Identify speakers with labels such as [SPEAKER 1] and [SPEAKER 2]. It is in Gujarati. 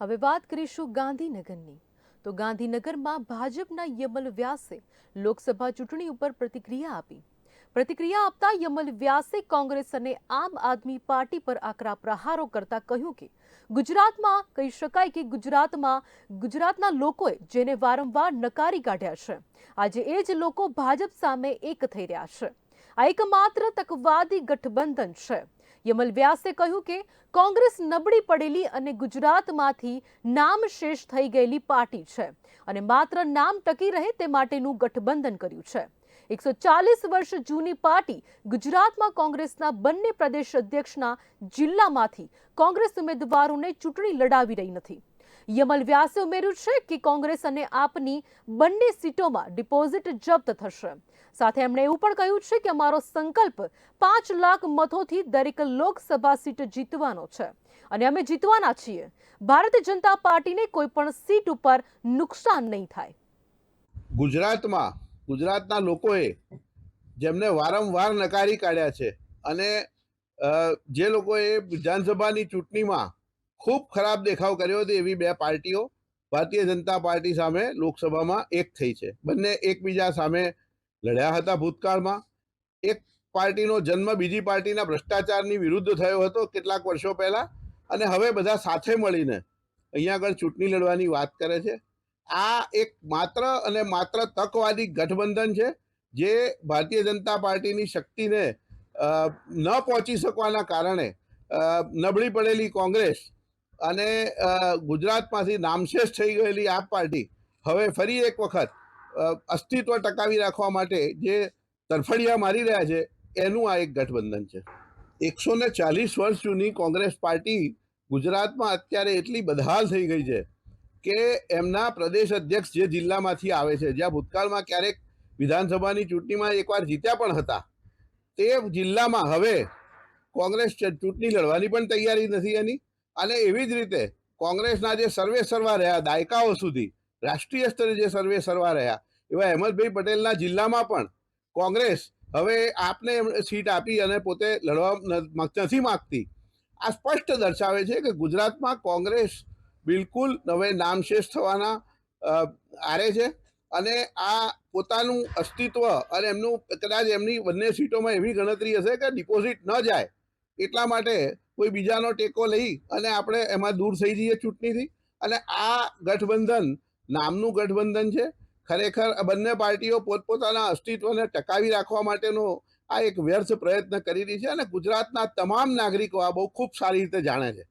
[SPEAKER 1] હવે વાત કરીશું ગાંધીનગરની. તો ગાંધીનગરમાં ભાજપના યમલ વ્યાસે લોકસભા ચૂંટણી ઉપર પ્રતિક્રિયા આપી. પ્રતિક્રિયા આપતા યમલ વ્યાસે કોંગ્રેસ અને આમ આદમી પાર્ટી પર આકરા પ્રહારો કરતા કહ્યું કે, ગુજરાતમાં, કહી શકાય કે ગુજરાતમાં, ગુજરાતના લોકોએ જેને વારંવાર નકારી કાઢ્યા છે, આજે એ જ લોકો ભાજપ સામે એક થઈ રહ્યા છે. આ એકમાત્ર તકવાદી ગઠબંધન છે. યમલ વ્યાસે કહ્યું કે કોંગ્રેસ નબળી પડેલી અને ગુજરાતમાંથી નામ શેષ થઈ ગયેલી પાર્ટી છે અને માત્ર નામ ટકી રહે તે માટેનું ગઠબંધન કર્યું છે. એકસો ચાલીસ વર્ષ જૂની પાર્ટી ગુજરાતમાં કોંગ્રેસના બંને પ્રદેશ અધ્યક્ષના જિલ્લામાંથી કોંગ્રેસ ઉમેદવારોને ચૂંટણી લડાવી રહી નથી. યમલ વ્યાસે ઉમેર્યું છે કે કોંગ્રેસ અને આપની બંને સીટોમાં ડિપોઝિટ જપ્ત થશે. સાથે એમણે એવું પણ કહ્યું છે કે અમારો સંકલ્પ પાંચ લાખ મતોથી દરેક લોકસભા સીટ જીતવાનો છે. અને અમે જીતવાના છીએ. ભારતીય જનતા પાર્ટીને કોઈ પણ સીટ ઉપર નુકસાન નહીં થાય.
[SPEAKER 2] ગુજરાતમાં, ગુજરાતના લોકોએ જેમને વારંવાર નકારી કાઢ્યા છે અને જે લોકોએ વિધાનસભાની ચૂંટણીમાં ખૂબ ખરાબ દેખાવ કર્યો હતો એવી બે પાર્ટીઓ. ભારતીય જનતા પાર્ટી સામે લોકસભામાં એક થઈ છે. બંને એકબીજા સામે લડ્યા હતા ભૂતકાળમાં. એક પાર્ટીનો જન્મ બીજી પાર્ટીના ભ્રષ્ટાચારની વિરુદ્ધ થયો હતો કેટલાક વર્ષો પહેલાં. અને હવે બધા સાથે મળીને અહીંયા આગળ ચૂંટણી લડવાની વાત કરે છે. આ એક માત્ર અને માત્ર તકવાદી ગઠબંધન છે જે ભારતીય જનતા પાર્ટીની શક્તિને ન પહોંચી શકવાના કારણે નબળી પડેલી કોંગ્રેસ અને ગુજરાતમાંથી નામશેષ થઈ ગયેલી આ પાર્ટી હવે ફરી એક વખત અસ્તિત્વ ટકાવી રાખવા માટે જે તરફડિયા મારી રહ્યા છે, એનું આ એક ગઠબંધન છે. એકસો ને ચાલીસ વર્ષ જૂની કોંગ્રેસ પાર્ટી ગુજરાતમાં અત્યારે એટલી બદહાલ થઈ ગઈ છે કે એમના પ્રદેશ અધ્યક્ષ જે જિલ્લામાંથી આવે છે, જ્યાં ભૂતકાળમાં ક્યારેક વિધાનસભાની ચૂંટણીમાં એકવાર જીત્યા પણ હતા, તે જિલ્લામાં હવે કોંગ્રેસ ચૂંટણી લડવાની પણ તૈયારી નથી એની. અને એવી જ રીતે કોંગ્રેસના જે સર્વે સર્વા રહ્યા, દાયકાઓ સુધી, રાષ્ટ્રીય સ્તરે જે સર્વે સર્વા રહ્યા, એવા અહેમદભાઈ પટેલના જિલ્લામાં પણ કોંગ્રેસ હવે આપને સીટ આપી અને પોતે લડવા નથી માગતી. આ સ્પષ્ટ દર્શાવે છે કે ગુજરાતમાં કોંગ્રેસ બિલકુલ હવે નામશેષ થવાના આરે છે અને આ પોતાનું અસ્તિત્વ અને એમનું કદાચ એમની બંને સીટોમાં એવી ગણતરી હશે કે ડિપોઝિટ ન જાય એટલા માટે કોઈ બીજાનો ટેકો લઈ અને આપણે એમાં દૂર થઈ જઈએ ચૂંટણીથી. અને આ ગઠબંધન નામનું ગઠબંધન છે. ખરેખર બંને પાર્ટીઓ પોતપોતાના અસ્તિત્વને ટકાવી રાખવા માટેનો આ એક વ્યર્થ પ્રયત્ન કરી રહી છે અને ગુજરાતના તમામ નાગરિકો આ બહુ ખૂબ સારી રીતે જાણે છે.